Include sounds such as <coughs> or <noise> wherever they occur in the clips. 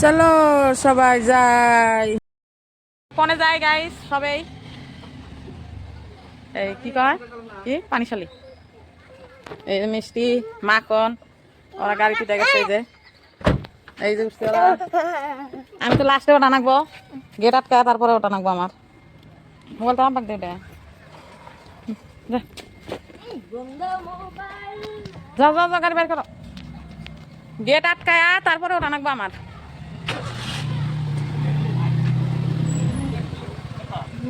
চলো সবাই যাই। কনে যায় গাইস সবাই। এই, কি কয়? কি? পানিশালি। এই যে মিষ্টি, মাখন, ওরা গাড়ি পিঠে গেছে এই যে। এই যে উঠছে আমি তো লাস্টে ওটা নাকবো। গেট আটকা তারপরে ওটা নাকবো আমার। মোবাইলটা আমার দে যা। যাও যাও গাড়ি বের করো। গেট আটকায়, তারপরে ওটা নাকবো আমার বাই বাই বাই বাই হ্যাঁ পানি সৈনিকের বাড়ি ওখানে সৈনিক নিয়ে যাবে দিহি আঙুরে আঙুরে মাখন দিহি সৈনিক দিহি যাবে না ফোন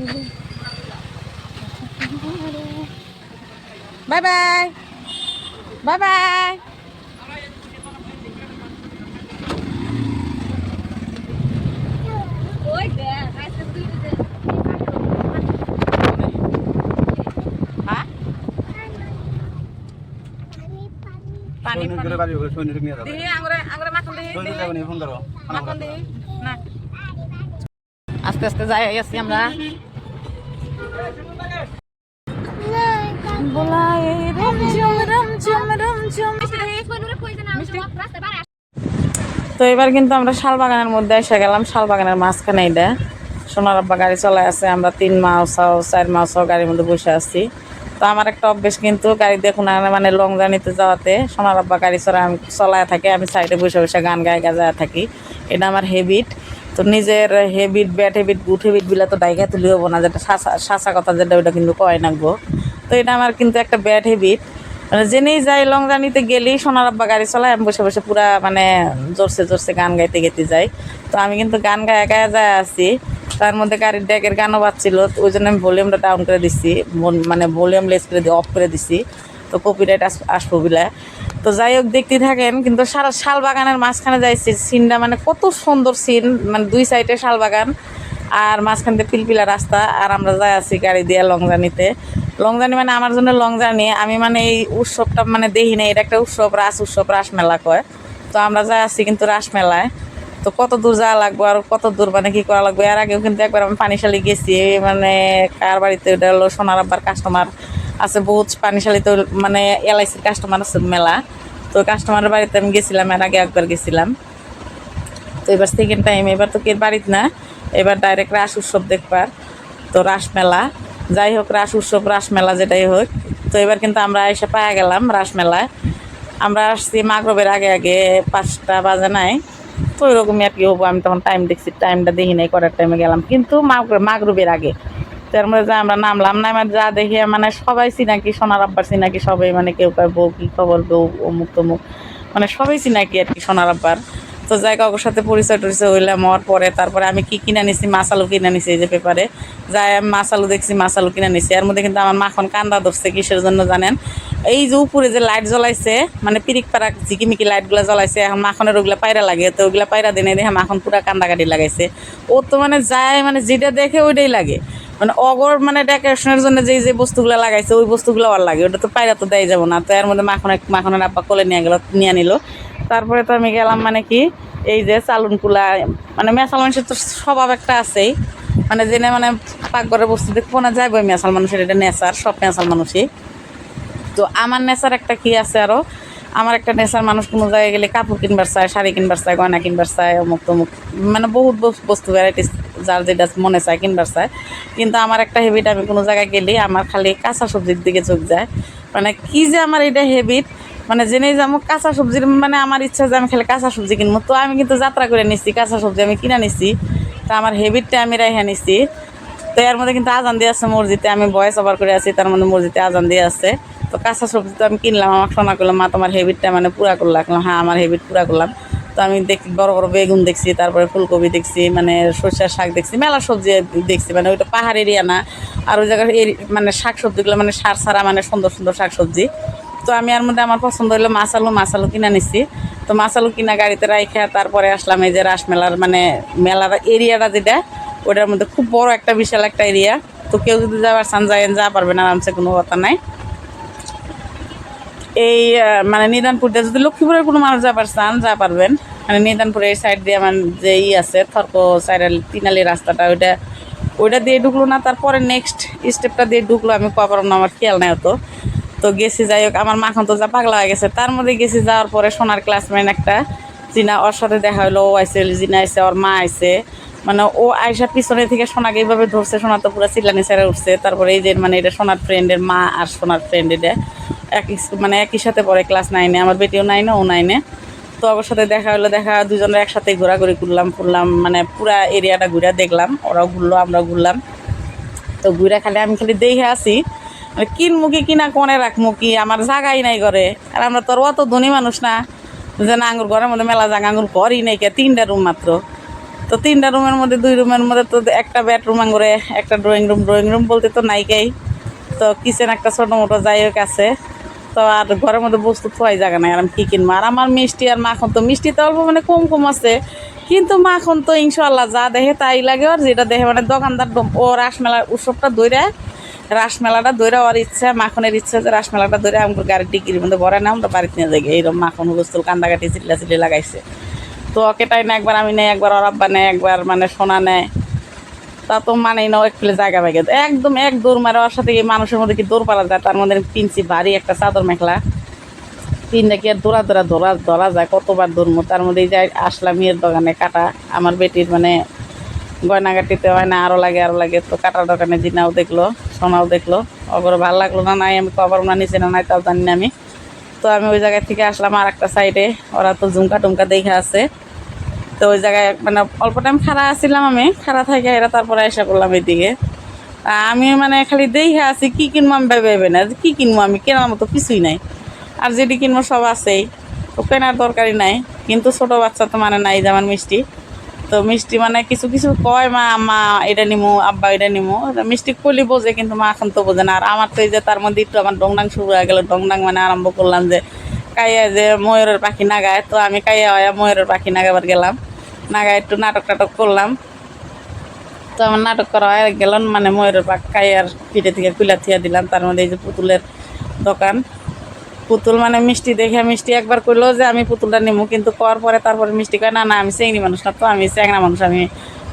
করো মাখন দিহি না। আস্তে আস্তে যাই আসছি আমরা। বলাই তো এবার কিন্তু আমরা শালবাগানের মধ্যে এসে গেলাম। শালবাগানের মাঝখানে এটা সোনার আব্বা গাড়ি চলে আছে। আমরা তিন মাসও চার মাসও গাড়ির মধ্যে বসে আছি। তো আমার একটা অভ্যেস কিন্তু গাড়ি দেখুন মানে লং জার্নিতে যাওয়াতে সোনার আব্বা গাড়ি চড়া আমি চলায় থাকি আমি সাইডে বসে বসে গান গায়ে গাজায় থাকি। এটা আমার হেবিট তো নিজের হেবিট ব্যাড হেবিট গুড হেবিটগুলা তো ডাইগা তুলি হব না যেটা শাসা কথা যেটা ওইটা কিন্তু কয় নাকবো তো এটা আমার কিন্তু একটা ব্যাড হেবিট মানে জেনেই যাই লং জার্নিতে গেলেই সোনার আব্বা গাড়ি চলায়, আমি বসে বসে পুরা মানে জোরসে জোরসে গান গাইতে গেতে যাই। তো আমি কিন্তু গান গায়ে গায়ে যায় আছি। তার মধ্যে গাড়ির ড্যাকের গানও বাজছিল, তো ওই জন্য আমি ভলিউমটা ডাউন করে দিছি। মন- ভলিউম লেস করে দিয়ে অফ করে দিছি। তো কপিরাইট আসব বিলা। তো যাই হোক, দেখতে থাকেন, কিন্তু সারা শাল বাগানের মাঝখানে যাইছি সিনটা মানে কত সুন্দর সিন। মানে দুই সাইডে শাল বাগান, আর মাঝখান দিয়ে পিলপিলা রাস্তা, আর আমরা যাই আছি গাড়ি দিয়ে লং জার্নিতে লং জার্নি মানে আমার জন্য লং জার্নি আমি মানে এই উৎসবটা মানে দেখি না এটা একটা উৎসব, রাস উৎসব, রাস মেলা কয়। তো আমরা যা আছি কিন্তু রাসমেলায় তো কত দূর যাওয়া লাগবো আর কত দূর মানে কি করা লাগবে? এর আগেও কিন্তু একবার আমি পানিশালি গেছি মানে কার বাড়িতে ওটা হলো সোনার আব্বার কাস্টমার আছে, বহুত পানিশালিতে মানে এলআইসির কাস্টমার আছে মেলা। তো কাস্টমারের বাড়িতে আমি গেছিলাম, এর আগে একবার গেছিলাম। তো এবার সেকেন্ড টাইম এবার তো কে বাড়িতে না, এবার ডাইরেক্ট রাস উৎসব দেখবার। তো রাসমেলা যাই হোক, রাস উৎসব রাসমেলা যেটাই হোক। তো এবার কিন্তু আমরা এসে পাওয়া গেলাম রাসমেলায় আমরা আসছি মাগরবের আগে আগে পাঁচটা বাজে নাই। তো ওইরকমই আর কি হব, আমি তখন টাইম দেখছি টাইমটা দেখি নাই, করার টাইমে গেলাম। কিন্তু মাগর, মাগরবের আগে। তার মধ্যে যা আমরা নামলাম না আমার যা দেখি মানে সবাই চিনাকি, সোনার আব্বার চিনাকি সবাই মানে কেউ কয় বউ কি খবর, বউ অমুক তমুক মানে সবাই চিনাকি আর কি, সোনার আব্বার। তো যাই কাকুর সাথে পরিচয় টরিচয় হইলাম, হওয়ার পরে তারপরে আমি কি কিনে নিছি মাছ আলু কিনে নিছি এই যে পেপারে। যাই আমি মাছ আলু দেখছি মাছ আলু কিনে নিছি এর মধ্যে কিন্তু আমার মাখন কান্দা ধরছে কিসের জন্য জানেন? এই যে উপরে যে লাইট জ্বলাইছে মানে পিরিক পাড়া ঝিকিমিকি লাইটগুলো জ্বলাইছে, এখন মাখনের ওগুলা পায়রা লাগে, তো ওগুলা পায়রা দিনে দেখে মাখন পুরা কান্দাকাটি লাগাইছে। ও তো মানে যায় মানে যেটা দেখে ওইটাই লাগে। মানে অগর মানে ডেকোরেশনের জন্য যেই যে বস্তুগুলো লাগাইছে, ওই বস্তুগুলো আর লাগে। ওটা তো পায়রা তো দেয় যাব না। তো এর মধ্যে মাখন মাখনের আব্বা কোলে নিয়ে গেল, নিয়ে নিল। তারপরে তো আমি গেলাম মানে কি, এই যে চালুন কুলা মানে মেসাল মানুষের তো স্বভাব একটা আছেই। মানে জেনে মানে পাকঘরে বস্তু দেখব না যাইব মেসাল মানুষের, এটা নেচার সব মেসাল মানুষই। তো আমার নেচার একটা কি আছে আরও আমার একটা নেচার মানুষ কোনো জায়গায় গেলে কাপড় কিনবার চায়, শাড়ি কিনবার চায়, গয়না কিনবার চায়, অমুক তমুক মানে বহুত বস- বস্তু ভ্যারাইটিস যার যেটা মনে চায় কিনবার চায়। কিন্তু আমার একটা হেবিট আমি কোনো জায়গায় গেলে আমার খালি কাঁচা সবজির দিকে চোখ যায়। মানে কি যে আমার এটা হেবিট মানে জেনেই যাব কাঁচা সবজির মানে আমার ইচ্ছা যে আমি খালি কাঁচা সবজি কিনবো। তো আমি কিন্তু যাত্রা করে নিচ্ছি কাঁচা সবজি আমি কিনা নিচ্ছি তা আমার হেবিটটা আমি রেখে নিচ্ছি তো এর মধ্যে কিন্তু আজান দিয়ে আছে মসজিদে, আমি বয়স ওভার করে আছি, তার মধ্যে মসজিদে আজান দিয়ে আছে। তো কাঁচা সবজি তো আমি কিনলাম, আমার শোনা করলাম মা, তোমার হেবিটটা মানে পুরা করলাম। রাখলাম হ্যাঁ আমার হেবিট পুরা করলাম। তো আমি দেখি, বড় বড় বেগুন দেখছি, তারপরে ফুলকপি দেখছি মানে সরষের শাক দেখছি, মেলা সবজি দেখছি মানে ওইটা পাহাড় এরিয়া না। আর ওই জায়গার মানে শাক সবজিগুলো মানে সার সারা মানে সুন্দর সুন্দর শাক সবজি তো আমি আর মধ্যে আমার পছন্দ হলো মাছ আলু মাছ আলু কিনা নিছি। তো মাছ আলু কিনা গাড়িতে রাইখা তারপরে আসলাম এই যে রাসমেলার মানে মেলার এরিয়াটা যেটা, ওটার মধ্যে খুব বড় একটা বিশাল একটা এরিয়া। তো কেউ যদি যাবার চান যায় যা পারবেন, আরামসে কোনো কথা নাই। এই মানে নিদানপুর দিয়ে যদি লক্ষ্মীপুরের কোনো মানুষ যাবার চান, যা পারবেন। মানে নিদানপুরের এই সাইড দিয়ে আমার যে ই আছে, থর্ক সাইডের তিনালি রাস্তাটা, ওইটা ওইটা দিয়ে ঢুকলো না, তারপরে নেক্সট স্টেপটা দিয়ে ঢুকলো, আমি কবার আমার খেয়াল নাই হতো তো গেছি, যাই হোক, আমার মাখন তো যা পাগলা হয়ে গেছে। তার মধ্যে গেছি, যাওয়ার পরে সোনার ক্লাসমেট একটা জিনা ওর সাথে দেখা হলো ও আইসে জিনা আইসে ওর মা আইসে মানে ও আয়সা পিছনে থেকে সোনাকে এইভাবে ধরছে, সোনা তো পুরো চিল্লানি ছেড়ে উঠছে। তারপরে এই যে মানে এটা সোনার ফ্রেন্ডের মা আর সোনার ফ্রেন্ড এটা একই মানে একই সাথে পড়ে ক্লাস নাইনে আমার বেটিও নাইনে ও নাইনে তো ওর সাথে দেখা হলো দেখা দুজনের একসাথে ঘোরাঘুরি করলাম ফুরলাম মানে পুরা এরিয়াটা ঘুরে দেখলাম। ওরাও ঘুরলো, আমরাও ঘুরলাম। তো ঘুরে খালি আমি খালি দেখে আসি। মানে কিনমু কি কিনা কনে রাখমু কি আমার জাগাই নাই ঘরে। আর আমরা তোর অত ধনী মানুষ না, যে না আঙ্গুর ঘরের মধ্যে মেলা জাগা, আঙ্গুর ঘরই নেই কে, তিনটা রুম মাত্র। তো তিনটা রুমের মধ্যে, দুই রুমের মধ্যে তো একটা বেডরুম আঙ্গুরে, একটা ড্রয়িং রুম ড্রয়িং রুম বলতে তো নাইকেই তো কিচেন একটা ছোটো মোটো যাই হোক আছে। তো আর ঘরের মধ্যে বস্তু থোয়াই জায়গা নাই, আর আমি কী কিনবো? আর আমার মিষ্টি আর মাখন তো, মিষ্টি তো অল্প মানে কম কম আছে। কিন্তু মাখন তো ইনশাল্লাহ যা দেখে তাই লাগে, আর যেটা দেখে মানে দোকানদার ও রাসমেলার উৎসবটা দৈরা রাসমেলাটা দৈরা ওর ইচ্ছা, মাখনের ইচ্ছা যে রাসমেলাটা দৈরা আমার গাড়ির টিকির মধ্যে ভরে না, আমরা বাড়িতে নিয়ে যাই। এইরকম মাখন হুলস্থুল, কান্দাকাটি চিল্লা চিল্লি লাগাইছে। তো ওকে না একবার আমি নেই, একবার ওর আব্বা নেয় একবার মানে সোনা নেয় তা তো মানেই না এক প্লেট জায়গা পাই একদম এক দৌড় মারে ওর সাথে মানুষের মধ্যে কি দৌড় পালা যায়? তার মধ্যে পিনছি ভারী একটা চাদর মেখলা। পিনটা কি আর দৌড়া দৌড়া ধরা ধরা যায়, কতবার দৌড়মো। তার মধ্যে যাই আসলাম ইয়ের দোকানে কাটা, আমার বেটির মানে গয়নাগাটিতে হয় না আরও লাগে আরও লাগে। তো কাটার দোকানে জিনাও দেখল, সোনাও দেখল। ওগুলো ভালো লাগল না, নাই আমি কবার না নিচে না, নাই তাও জানি না আমি। তো আমি ওই জায়গা থেকে আসলাম আর একটা সাইডে ওরা তো ঝুমকা টুমকা দেখে আছে। তো ওই জায়গায় মানে অল্প টাইম খাড়া আসছিলাম আমি, খাড়া থেকে এরা তারপরে এসে করলাম এইদিকে আমি মানে খালি দেখে আছি, কী কিনবো আমি ভেবে ভেবে না, যে কি কিনবো আমি, কেনার মতো কিছুই নাই। আর যেটি কিনবো সব আছেই। তো কেনার দরকারই নাই। কিন্তু ছোটো বাচ্চা তো মানে নাই যেমন মিষ্টি। তো মিষ্টি মানে কিছু কিছু কয়, মা মা, এটা নিমু, আব্বা এটা নিমু। মিষ্টি কলি বোঝে, কিন্তু মা এখন তো বোঝে না। আর আমার তো এই যে তার মধ্যে একটু আমার ডংডাং শুরু হয়ে গেল। ডংডাং মানে আরম্ভ করলাম যে কাইয়া যে ময়ূরের পাখি নাগায়। তো আমি কাইয়া হয়ে ময়ূরের পাখি নাগাবার গেলাম। নাগায় একটু নাটক টাটক করলাম। তো আমার নাটক করা হয়ে গেল। মানে ময়ূরের পাখ কাইয়ার পিঠে থেকে কুলা থিয়া দিলাম। তার মধ্যে এই যে পুতুলের দোকান। পুতুল মানে মিষ্টি দেখে মিষ্টি একবার করল যে আমি পুতুলটা নিমু, কিন্তু করার পরে তারপরে মিষ্টি কয়, না না, আমি চেংড়ি মানুষ না তো, আমি চ্যাংরা মানুষ, আমি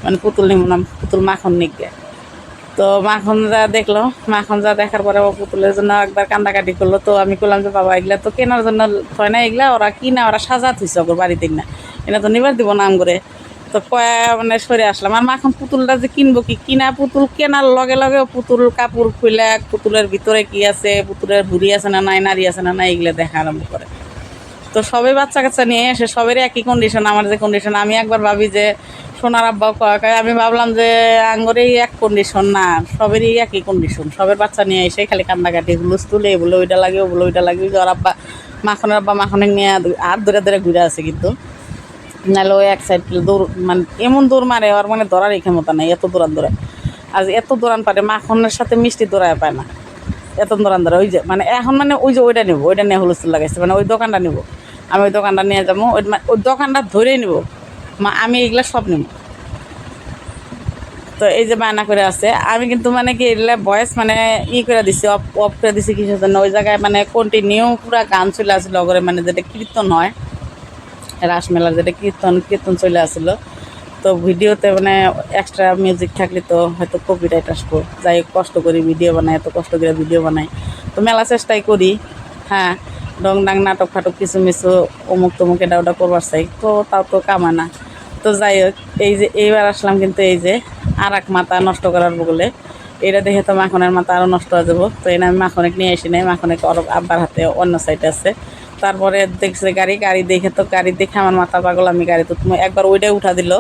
মানে পুতুল নিমু না, পুতুল মাখন নিকে তো মাখন যা দেখল মাখন যা দেখার পরে ও পুতুলের জন্য একবার কান্দাকাটি করল। তো আমি করলাম যে, বাবা, এগুলা তো কেনার জন্য হয় না, এগুলা ওরা কিনা, ওরা সাজা থুইছে ওর বাড়িতে না এটা তো নিবার দিব নাম করে তো কয়া মানে সরে আসলাম। আর মাখন পুতুলটা যে কিনবো কি কিনা পুতুল, কেনার লগে লগে পুতুল কাপড় খুলে পুতুলের ভিতরে কি আছে, পুতুলের ভুড়ি আছে না নাই নারী আছে না নাই, এগুলো দেখা আরম্ভ করে। তো সবাই বাচ্চা কাচ্চা নিয়ে এসে সবেরই একই কন্ডিশন আমার যে কন্ডিশন আমি একবার ভাবি যে সোনার আব্বা কয় আমি ভাবলাম যে আঙ্গরেই এক কন্ডিশন না, সবেরই একই কন্ডিশন সবের বাচ্চা নিয়ে এসে খালি কান্নাকাটি, হুলুস তুলে এই বলে ওইটা লাগে ও বলে ওইটা লাগে, ওই আব্বা, মাখনের আব্বা মাখনে নিয়ে হাত ধরে ধরে ঘুরে আছে কিন্তু। নাহলে ওই এক সাইড দৌড় মানে এমন দৌড় মারে, ওর মানে ধরারই ক্ষমতা নাই, এত দৌড়ান দৌড়ায় আর এত দৌড়ান পারে মাখনের সাথে মিষ্টি দৌড়ায় পায় না। এত দৌড়ান ধরে, ওই যে মানে এখন মানে ওই যে ওইটা নেব, ওইটা নিয়ে হুলস্থুল লাগাইছে মানে ওই দোকানটা নেব। আমি ওই দোকানটা নিয়ে যাব, ওই ওই দোকানটা ধরেই নেব। মা, আমি এগুলা সব নেব। তো এই যে বায়না করে আছে, আমি কিন্তু মানে কি এগুলা ভয়েস মানে ই করে দিছি অফ অফ করে দিছি কিসের জন্য? ওই জায়গায় মানে কন্টিনিউ পুরা গান চলে আসছিল করে মানে যেটা কীর্তন হয়। রাসমেলার যেটা কীর্তন কীর্তন চলে আসছিল তো ভিডিওতে মানে এক্সট্রা মিউজিক থাকলে তো হয়তো কপিরাইট আসব। যাই কষ্ট করি ভিডিও বানাই, এত কষ্ট করে ভিডিও বানাই। তো মেলা চেষ্টাই করি। হ্যাঁ ডং ডাং নাটক ফাটক কিছু মিছু অমুক তমুক এটা ওটা করবার চাই। তো তাও তো কামায় না। তো যাই হোক, এই যে এইবার আসলাম কিন্তু এই যে আর এক মাথা নষ্ট করার বলে এটা দেখে তো মাখনের মাথা আরও নষ্ট হয়ে যাব। তো এনে আমি মাখনিক নিয়ে আসি নাই। মাখনিক আব্বার হাতে অন্য সাইডে আছে। তারপরে দেখছে গাড়ি গাড়ি দেখে তো গাড়ি দেখে আমার মাথা পাগল, আমি গাড়ি তো তুমি একবার ওইটাই উঠা দিল।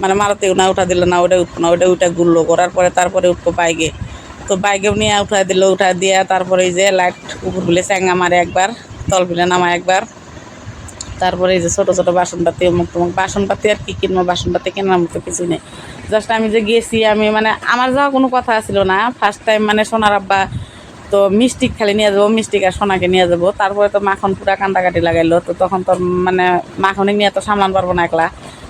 মানে মারুতি না উঠা দিল না ওইটা উঠবো না ওইটা উঠা ঘুরলো করার পরে তারপরে উঠবো বাইকে। তো বাইকেও নিয়ে উঠা দিল, উঠা দিয়ে তারপরে এই যে লাইট উপর বিলে চ্যাঙ্গা মারে একবার, তল বিলে নামা একবার। তারপরে এই যে ছোটো ছোটো বাসনপাতি, অমুক তমুক বাসনপাতি আর কি কিনবো, বাসনপাতি কেনার মতো কিছু নেই। জাস্ট আমি যে গেছি, আমি মানে আমার যাওয়া কোনো কথা ছিল না। ফার্স্ট টাইম মানে সোনার আব্বা তো মিষ্টি খালি নিয়ে যাব, মিষ্টি আর সোনাকে নিয়ে যাব। তারপরে তো মাখন পুরা কান্দাকাটি লাগাইলো, তো তখন তো মানে মাখনে নিয়ে তো সামলান পারব না একলা।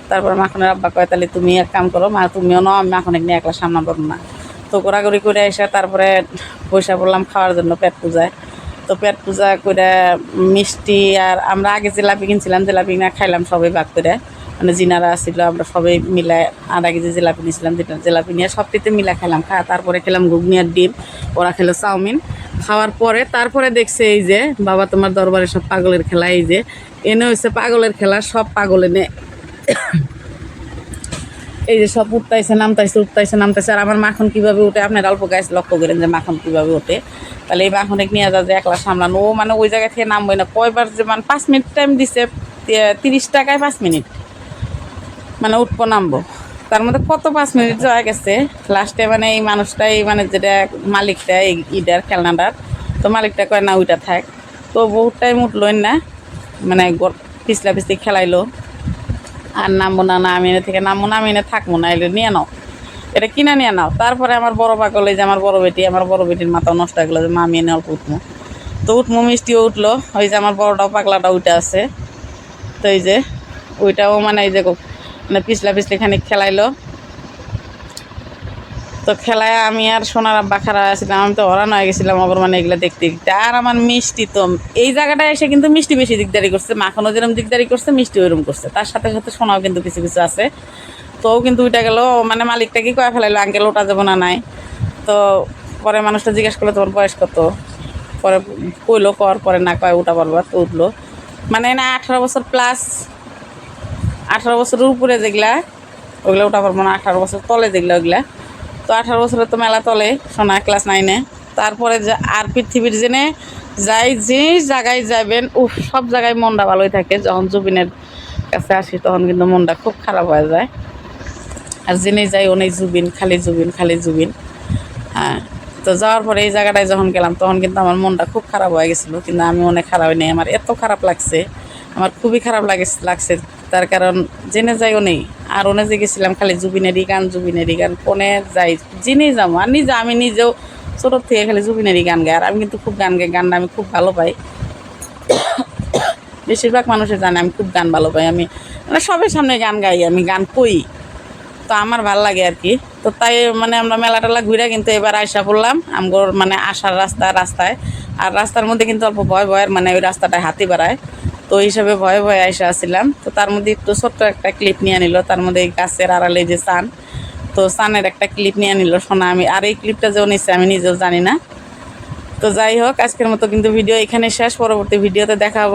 তারপরে মাখনের আব্বা কয়, তাহলে তুমি এক কাম করো, মা তুমিও নাও, আমি মাখনে নিয়ে একলা সামলান পারব না। তো ঘোরাঘুরি করে এসে তারপরে পয়সা পড়লাম খাওয়ার জন্য পেট পূজায়। তো পেট পূজা করে মিষ্টি আর আমরা আগে জিলাপি কিনছিলাম, জিলাপি না খাইলাম সবাই ভাগ করে। মানে জিনারা ছিল, আমরা সবাই মিলে আধা কেজি জেলাপি নিয়েছিলাম যেটা জিলাপি নিয়ে সবটিতে মিলা খেলাম। খা তারপরে খেলাম ঘুগনি আর ডিম, ওরা খেলো চাউমিন। খাওয়ার পরে তারপরে দেখছে এই যে, বাবা তোমার দরবারে সব পাগলের খেলা, এই যে, এনে হয়েছে পাগলের খেলা, সব পাগল এনে <coughs> এই যে সব উঠতাইছে, নামতাইছে উঠতাইছে, নামতাইছে। আর আমার মাখন কীভাবে উঠে, আপনার অল্প গাছ লক্ষ্য করেন যে মাখন কীভাবে ওঠে তাহলে এই মাখনে নিয়ে যা যে একলা সামলানো। ও মানে ওই জায়গা থেকে নামবই না। কয়বার যে মানে পাঁচ মিনিট টাইম দিছে তিরিশ টাকায় পাঁচ মিনিট মানে উঠবো নামবো তার মধ্যে কত পাঁচ মিনিট যাওয়া গেছে? লাস্টে মানে এই মানুষটাই মানে যেটা মালিকটা, এই ইটার খেলনাটার, তো মালিকটা কয়, না, ওইটা থাক। তো বহুত টাইম উঠলোই না মানে পিছলা পিছলি খেলাইলো। আর নামবো না না, আমি থেকে নামবো না, আমি থাকব না, এলো নিয়ে নাও। এটা কিনে নিয়ে নাও। তারপরে আমার বড় এই যে, আমার বড় বেটি, আমার বড় বেটির মাথা নষ্ট হয়ে গেলো, যে মা, আমি এনে অল্প উঠবো। তো উঠবো মিষ্টিও উঠল। ওই যে আমার বড়টাও পাগলাটা উঠে আছে। তো এই যে, ওইটাও মানে এই যে মানে পিছলা পিছলি খানিক খেলাইলো। তো খেলায় আমি আর সোনার আব্বা খারাপ আছিলাম, আমি তো হরান হয়ে গেছিলাম আবার মানে এগুলো দেখতে দেখতে। আর আমার মিষ্টি তো, এই জায়গাটায় এসে কিন্তু মিষ্টি বেশি দিকদারি করছে, মাখনও যেরকম দিকদারি করছে মিষ্টি ওইরকম করছে। তার সাথে সাথে সোনাও কিন্তু কিছু কিছু আছে। তো কিন্তু উঠে গেল মানে মালিকটা কি কয়ে ফেলাইলো, আঙ্কেল ওটা যাব না নাই। তো পরে মানুষটা জিজ্ঞেস করল, তোমার বয়স কত? পরে কইলো, কর, পরে না কয় উঠা বলবার তো উঠল। মানে না, আঠারো বছর প্লাস আঠারো বছরের উপরে যেগুলা, ওগুলো উঠা পারব না আঠারো বছর তলে যেগুলা ওগুলা। তো আঠারো বছরে তো মেলা তলে, সোনা ক্লাস নাইনে। তারপরে যে আর পৃথিবীর জেনে যাই, যে জায়গায় যাবেন উফ, সব জায়গায় মনটা ভালোই থাকে। যখন জুবিনের কাছে আসি, তখন কিন্তু মনটা খুব খারাপ হয়ে যায়। আর জেনে যাই, অনেক জুবিন, খালি জুবিন খালি জুবিন। হ্যাঁ তো যাওয়ার পরে এই জায়গাটায় যখন গেলাম, তখন কিন্তু আমার মনটা খুব খারাপ হয়ে গেছিল। কিন্তু আমি অনেক খারাপ নেই, আমার এত খারাপ লাগছে, আমার খুবই খারাপ লাগে লাগছে। তার কারণ জেনে যাইও নেই। আর ওনে যে গেছিলাম, খালি জুবিনেরই গান জুবিনেরই গান, ফোনে যাই জেনেই যাব আর নিজে, আমি নিজেও ছোটোর থেকে খালি জুবিনেরই গান গাই, আর আমি কিন্তু খুব গান গাই, গানটা আমি খুব ভালো পাই। <coughs> বেশিরভাগ মানুষে জানে আমি খুব গান ভালো পাই, আমি মানে সবের সামনে গান গাই, আমি গান কই। তো আমার ভালো লাগে আর কি। তো তাই মানে আমরা মেলা টেলা ঘুরে কিন্তু এবার আয়সা পড়লাম আমগোর মানে আসার রাস্তা, রাস্তায়। আর রাস্তার মধ্যে কিন্তু অল্প ভয়, ভয়ের মানে ওই রাস্তাটায় হাতি বেড়ায়। তো হিসাবে ভয়ে ভয়ে আইসা আসছিলাম তো তার মধ্যে একটু ছোট্ট একটা ক্লিপ নিয়ে নিল, তার মধ্যে গাছের আড়ালে যে সান, তো সানের একটা ক্লিপ নিয়ে নিল শোনা আমি আর এই ক্লিপটা যেও নিচ্ছে আমি নিজেও জানি না। তো যাই হোক, আজকের মতো কিন্তু ভিডিও এখানে শেষ, পরবর্তী ভিডিওতে দেখা হব।